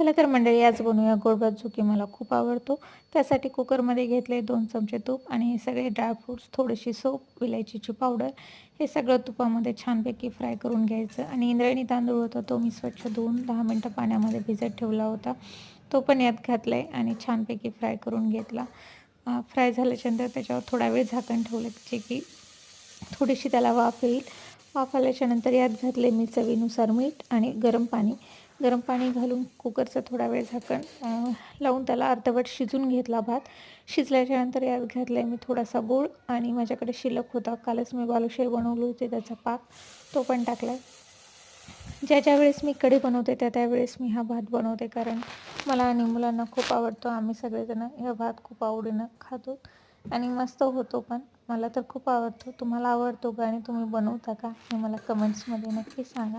चला तर मंडळी आज बनवूया गोडभात जो की मला खूप आवडतो. त्यासाठी कुकरमध्ये घेतले दोन चमचे तूप आणि सगळे ड्रायफ्रूट्स थोडीशी सोप विलायचीची पावडर हे सगळं तुपामध्ये छानपैकी फ्राय करून घ्यायचं आणि इंद्रायणी तांदूळ होता तो मी स्वच्छ धुवून दहा मिनटं पाण्यामध्ये भिजत ठेवला होता. तो पण यात घातला आहे आणि छानपैकी फ्राय करून घेतला. फ्राय झाल्याच्यानंतर त्याच्यावर थोडा वेळ झाकण ठेवलं जे की थोडीशी त्याला वाफ येईल. वाफ आल्याच्यानंतर यात घातले मी चवीनुसार मीठ आणि गरम पाणी. गरम पाणी घालून कुकरचं थोडा वेळ झाकण लावून त्याला अर्धवट शिजून घेतला भात. शिजल्याच्यानंतर यात घातला आहे मी थोडासा गूळ आणि माझ्याकडे शिल्लक होता. कालच मी बालुशाही बनवली होती त्याचा पाक तो पण टाकला आहे ज्या ज्या वेळेस मी कढी बनवते त्या त्यावेळेस मी हा भात बनवते कारण मला आणि मुलांना खूप आवडतो. आम्ही सगळेजण हा भात खूप आवडीनं खातो आणि मस्त होतो पण. मला तर खूप आवडतो. तुम्हाला आवडतो का आणि तुम्ही बनवता का हे मला कमेंट्समध्ये नक्की सांगा.